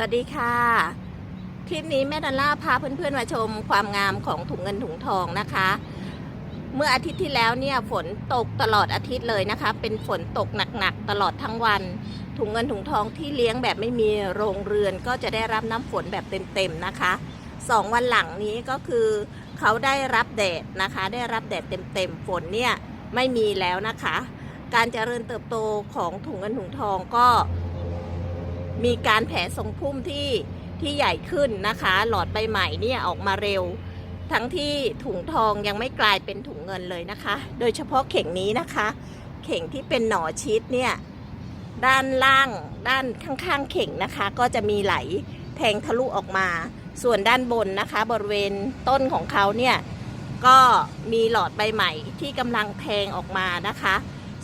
วัสดีค่ะ คลิปนี้แม่ดันล่าพาเพื่อนๆมาชมความงามของถุงเงินถุงทองนะคะ เมื่ออาทิตย์ที่แล้วเนี่ยฝนตกตลอดอาทิตย์เลยนะคะ เป็นฝนตกหนักๆตลอดทั้งวัน ถุงเงินถุงทองที่เลี้ยงแบบไม่มีโรงเรือนก็จะได้รับน้ำฝนแบบเต็มๆนะคะสองวันหลังนี้ก็คือเขาได้รับแดดนะคะ ได้รับแดดเต็มๆฝนเนี่ยไม่มีแล้วนะคะ การเจริญเติบโตของถุงเงินถุงทองก็ มีการแผ่ทรงพุ่มที่ที่ใหญ่ขึ้นนะคะ หลอดใบใหม่เนี่ยออกมาเร็ว ทั้งที่ถุงทองยังไม่กลายเป็นถุงเงินเลยนะคะ โดยเฉพาะเข่งนี้นะคะ เข่งที่เป็นหน่อชิดเนี่ยด้านล่างด้านข้างๆเข่งนะคะ ก็จะมีไหลแทงทะลุออกมา ส่วนด้านบนนะคะ บริเวณต้นของเขาเนี่ยก็มีหลอดใบใหม่ที่กำลังแทงออกมานะคะ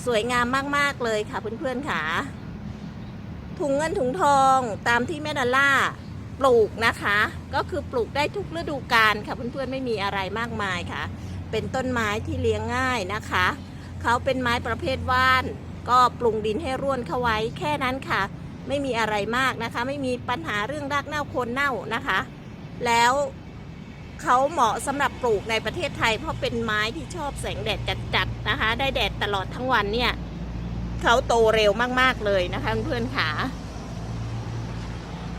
สวยงามมากๆเลยค่ะเพื่อนๆค่ะ ถุงเงินถุงทองตามที่แม่ดอลล่าปลูกนะคะ ก็คือปลูกได้ทุกฤดูกาลค่ะเพื่อนๆไม่มีอะไรมากมายค่ะ เป็นต้นไม้ที่เลี้ยงง่ายนะคะเขาเป็นไม้ประเภทว่าน ก็ปรุงดินให้ร่วนเข้าไว้แค่นั้นค่ะ ไม่มีอะไรมากนะคะ ไม่มีปัญหาเรื่องรากเน่าโคนเน่านะคะ แล้วเขาเหมาะสำหรับปลูกในประเทศไทย เพราะเป็นไม้ที่ชอบแสงแดดจัดๆนะคะ ได้แดดตลอดทั้งวันเนี่ย เขาโตเร็วมากๆเลยนะคะเพื่อนๆค่ะ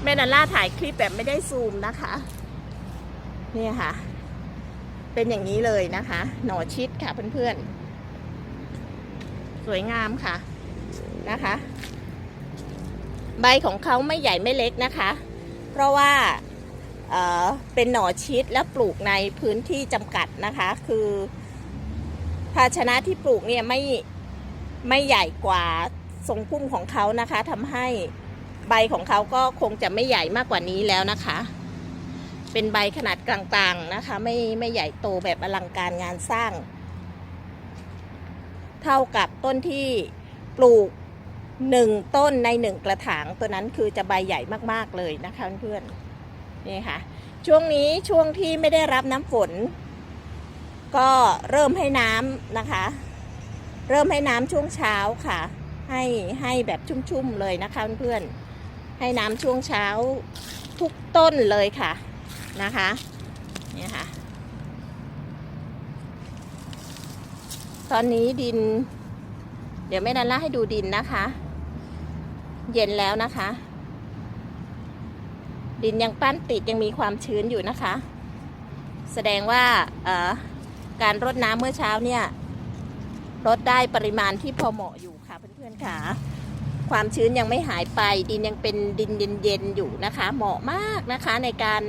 แม่นันล่าถ่ายคลิปแบบไม่ได้ซูมนะคะเนี่ยค่ะ เป็นอย่างนี้เลยนะคะ หน่อชิดค่ะเพื่อนๆ สวยงามค่ะนะคะ ใบของเขาไม่ใหญ่ไม่เล็กนะคะ เพราะว่าเอ่อเป็นหน่อชิดและปลูกในพื้นที่จำกัดนะคะ คือภาชนะที่ปลูกเนี่ยไม่ ไม่ใหญ่กว่าทรงพุ่มของเขานะคะทำให้ใบของเขาก็คงจะไม่ใหญ่มากกว่านี้แล้วนะคะ เป็นใบขนาดกลางๆนะคะ ไม่ไม่ใหญ่โตแบบอลังการงานสร้าง เท่ากับต้นที่ปลูกหนึ่งต้นในหนึ่งกระถางตัวนั้นคือจะใบใหญ่มากๆเลยนะคะเพื่อนๆนี่ค่ะ ช่วงนี้ช่วงที่ไม่ได้รับน้ำฝน ก็เริ่มให้น้ำนะคะ เริ่มให้น้ำช่วงเช้าค่ะ ให้ให้แบบชุ่มๆเลยนะคะเพื่อนๆให้น้ำช่วงเช้าทุกต้นเลยค่ะนะคะเนี่ยค่ะ ตอนนี้ดิน เดี๋ยวแม่ดันล่าให้ดูดินนะคะ เย็นแล้วนะคะ ดินยังปั้นติดยังมีความชื้นอยู่นะคะ แสดงว่าการรดน้ำเมื่อเช้าเนี่ย ลดได้ปริมาณที่พอเหมาะอยู่ค่ะเพื่อนๆค่ะ ความชื้นยังไม่หายไป ดินยังเป็นดินเย็นๆอยู่นะคะ เหมาะมากนะคะในการ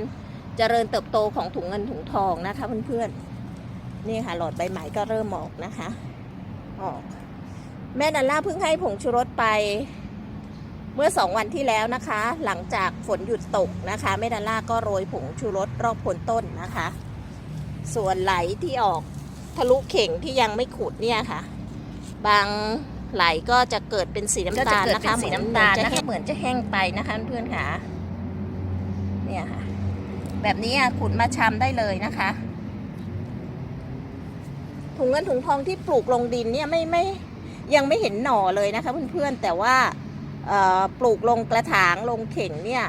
เจริญเติบโตของถุงเงินถุงทองนะคะเพื่อนๆนี่ค่ะหลอดใบไม้ก็เริ่มออกนะคะออกแม่นันล่าเพิ่งให้ผงชูรสไปเมื่อสองวันที่แล้วนะคะ หลังจากฝนหยุดตกนะคะแม่ดันล่าก็โรยผงชูรสรอบโคนต้นนะคะ ส่วนไหลที่ออก ทะลุเข่งที่ยังไม่ขุดเนี่ยค่ะ บางไหลก็จะเกิดเป็นสีน้ำตาลนะคะก็จะเกิดเป็นสีน้ำตาลเหมือนะคะจะเหมือนจะแห้งไปนะคะเพื่อนๆค่ะเนี่ยค่ะ แบบนี้อะขุดมาชำได้เลยนะคะ ถุงเงินถุงทองที่ปลูกลงดินเนี่ยไม่ไม่ยังไม่เห็นหน่อเลยนะคะเพื่อนๆแต่ว่าเอ่อปลูกลงกระถางลงเข่งเนี่ย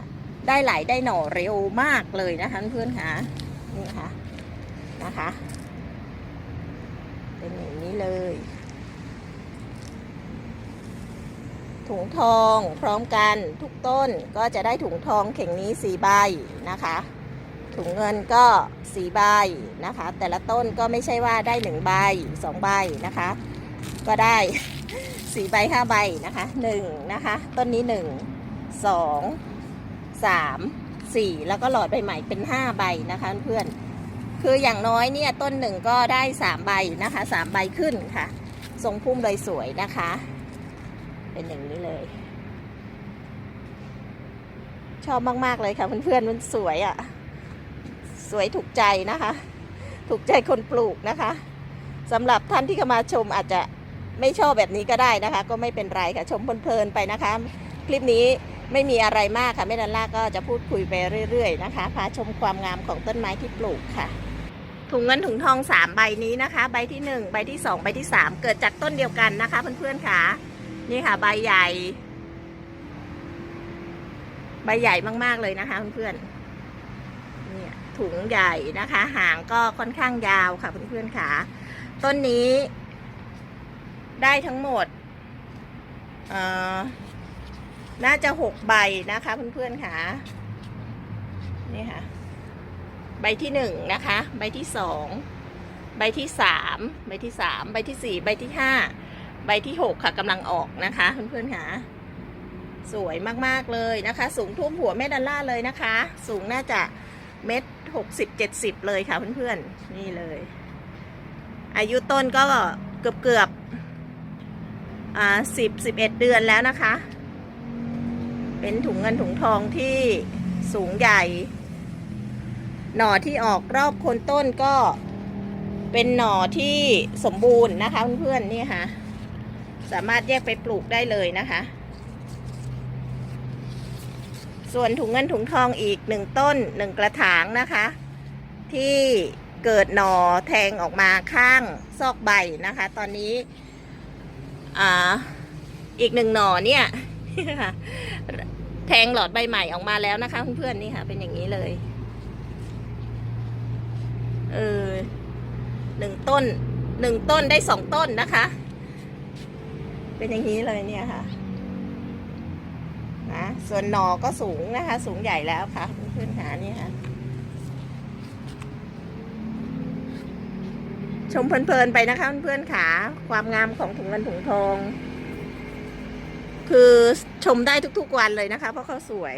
ได้ไหลได้หน่อเร็วมากเลยนะคะเพื่อนๆค่ะนี่ค่ะนะคะเป็ นี้เลย ถุงทองพร้อมกันทุกต้นก็จะได้ถุงทองเข่งนี้สีใบนะคะ ถุงเงินก็สีใบนะคะ แต่ละต้นก็ไม่ใช่ว่าได้หนึ่งใบสองใบนะคะ ก็ได้สี่ใบห้าใบนะคะหนึ่งนะคะ ต้นนี้หนึ่งสองสามสี่แล้วก็หลอดใบใหม่เป็นห้าใบนะคะเพื่อน คืออย่างน้อยเนี่ยต้นหนึ่งก็ได้สามใบนะคะสามใบขึ้นค่ะ ทรงพุ่มเลยสวยนะคะ เป็นอย่างนี้เลย ชอบมาก ๆ เลยค่ะเพื่อนๆมันสวยอะ่ะ สวยถูกใจนะคะ ถูกใจคนปลูกนะคะสำหรับท่านที่เข้ามาชมอาจจะไม่ชอบแบบนี้ก็ได้นะคะ ก็ไม่เป็นไรค่ะชมเพลินๆไปนะคะ คลิปนี้ไม่มีอะไรมากค่ะแม่ดันล่าก็จะพูดคุยไปเรื่อยๆนะคะ พาชมความงามของต้นไม้ที่ปลูกค่ะ ถุงเงินถุงทองสามใบนี้นะคะ ใบที่หนึ่งใบที่สองใบที่สามเกิดจากต้นเดียวกันนะคะ เพื่อนๆค่ะ นี่ค่ะ ใบใหญ่ ใบใหญ่มากๆเลยนะคะ เพื่อนๆเนี่ยถุงใหญ่นะคะ หางก็ค่อนข้างยาวค่ะเพื่อนๆค่ะ ต้นนี้ ได้ทั้งหมดเอ่อน่าจะหกใบนะคะ เพื่อนๆค่ะ นี่ค่ะ ใบที่หนึ่งนะคะ ใบที่สองใบที่สามใบที่สามใบที่สี่ใบที่ห้าใบที่หกค่ะกำลังออกนะคะเพื่อนๆค่ะสวยมากๆเลยนะคะ สูงท่วมหัวแม่ดัลล่าเลยนะคะ สูงน่าจะเม็ดหกสิบเจ็ดสิบเลยค่ะเพื่อนๆนี่เลย อายุต้นก็เกือบเกือบอ่าสิบสิบเอ็ดเดือนแล้วนะคะ เป็นถุงเงินถุงทองที่สูงใหญ่ หน่อที่ออกรอบคนต้นก็เป็นหน่อที่สมบูรณ์นะคะเพื่อนๆนี่ค่ะ สามารถแยกไปปลูกได้เลยนะคะ ส่วนถุงเงินถุงทองอีกหนึ่งต้นหนึ่งกระถางนะคะ ที่เกิดหน่อแทงออกมาข้างซอกใบนะคะ ตอนนี้อ่าอีกหนึ่งหน่อเนี่ยแทงหลอดใบใหม่ออกมาแล้วนะคะเพื่อนๆนี่ค่ะ เป็นอย่างนี้เลย เออหนึ่งต้นหนึ่งต้นได้สองต้นนะคะ เป็นอย่างนี้เลยเนี่ยค่ะนะส่วนหนอก็สูงนะคะ สูงใหญ่แล้วค่ะเพื่อนๆค่ะนี่ค่ะ ชมเพลินๆไปนะคะเพื่อนๆค่ะความงามของถุงเงินถุงทอง คือชมได้ทุกๆวันเลยนะคะ เพราะเขาสวย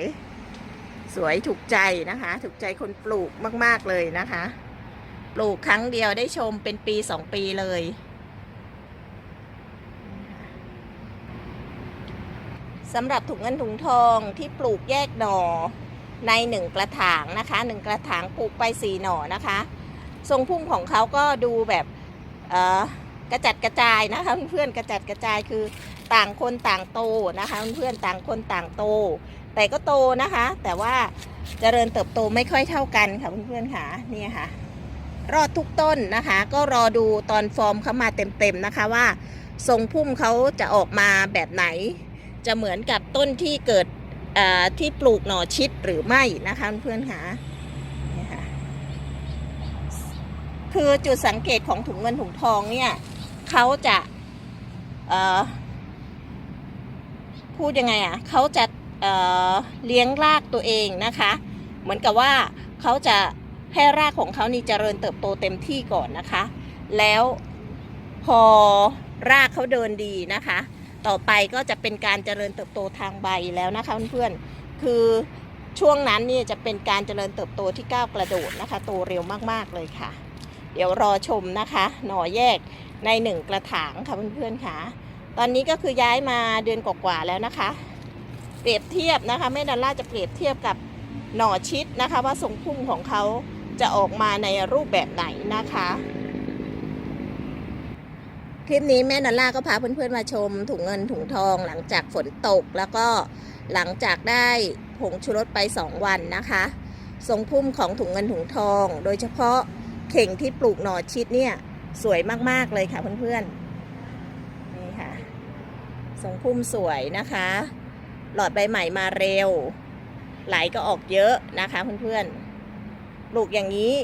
สวยถูกใจนะคะ ถูกใจคนปลูกมาก ๆเลยนะคะ ปลูกครั้งเดียวได้ชมเป็นปีสองปีเลย สำหรับถุงเงินถุงทองที่ปลูกแยกหน่อในหนึ่งกระถางนะคะหนึ่งกระถางปลูกไปสี่หน่อนะคะ ทรงพุ่มของเขาก็ดูแบบกระจัดกระจายนะคะเพื่อนๆกระจัดกระจายคือต่างคนต่างโตนะคะเพื่อนๆต่างคนต่างโต แต่ก็โตนะคะ แต่ว่าเจริญเติบโตไม่ค่อยเท่ากันค่ะเพื่อนๆค่ะนี่ค่ะ รอดทุกต้นนะคะ ก็รอดูตอนฟอร์มเขามาเต็มๆนะคะว่า ทรงพุ่มเขาจะออกมาแบบไหน จะเหมือนกับต้นที่เกิดที่ปลูกหน่อชิดหรือไม่นะคะเพื่อนค่ะคือจุดสังเกตของถุงเงินถุงทองเนี่ยเขาจะพูดยังไงอะเขาจะเเลี้ยงรากตัวเองนะคะ เหมือนกับว่าเขาจะ ให้รากของเขานี่เจริญเติบโตเต็มที่ก่อนนะคะ แล้วพอรากเขาเดินดีนะคะ ต่อไปก็จะเป็นการเจริญเติบโตทางใบแล้วนะคะเพื่อนๆคือช่วงนั้นนี่จะเป็นการเจริญเติบโตที่ก้าวกระโดดนะคะ โตเร็วมากๆเลยค่ะ เดี๋ยวรอชมนะคะ หน่อแยกในหนึ่งกระถางค่ะเพื่อนๆค่ะ ตอนนี้ก็คือย้ายมาเดือนกว่าๆแล้วนะคะ เปรียบเทียบนะคะแม่ดัลล่าจะเปรียบเทียบกับหน่อชิดนะคะ ว่าทรงพุ่มของเขา จะออกมาในรูปแบบไหนนะคะ คลิปนี้แม่นันล่าก็พาเพื่อนๆมาชมถุงเงินถุงทองหลังจากฝนตกแล้วก็หลังจากได้ผงชูรสไป 2 วันนะคะ ทรงพุ่มของถุงเงินถุงทอง โดยเฉพาะเข่งที่ปลูกหน่อชิดเนี่ยสวยมากๆเลยค่ะเพื่อนๆนี่ค่ะทรงพุ่มสวยนะคะ หลอดใบใหม่มาเร็ว ไหลก็ออกเยอะนะคะเพื่อนๆ ลูกอย่างนี้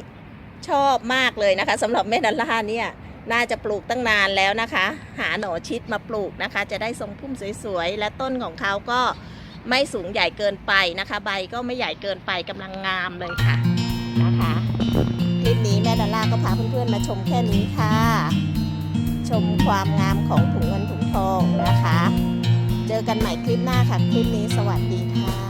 ชอบมากเลยนะคะสำหรับแม่ดัลล่าเนี่ยน่าจะปลูกตั้งนานแล้วนะคะ หาหน่อชิดมาปลูกนะคะ จะได้ทรงพุ่มสวยๆ และต้นของเขาก็ไม่สูงใหญ่เกินไปนะคะ ใบก็ไม่ใหญ่เกินไปกำลังงามเลยค่ะนะคะคลิปนี้แม่ดอลล่าก็พาเพื่อนๆมาชมแค่นี้ค่ะ ชมความงามของถุงเงินถุงทองนะคะ เจอกันใหม่คลิปหน้าค่ะ คลิปนี้สวัสดีค่ะ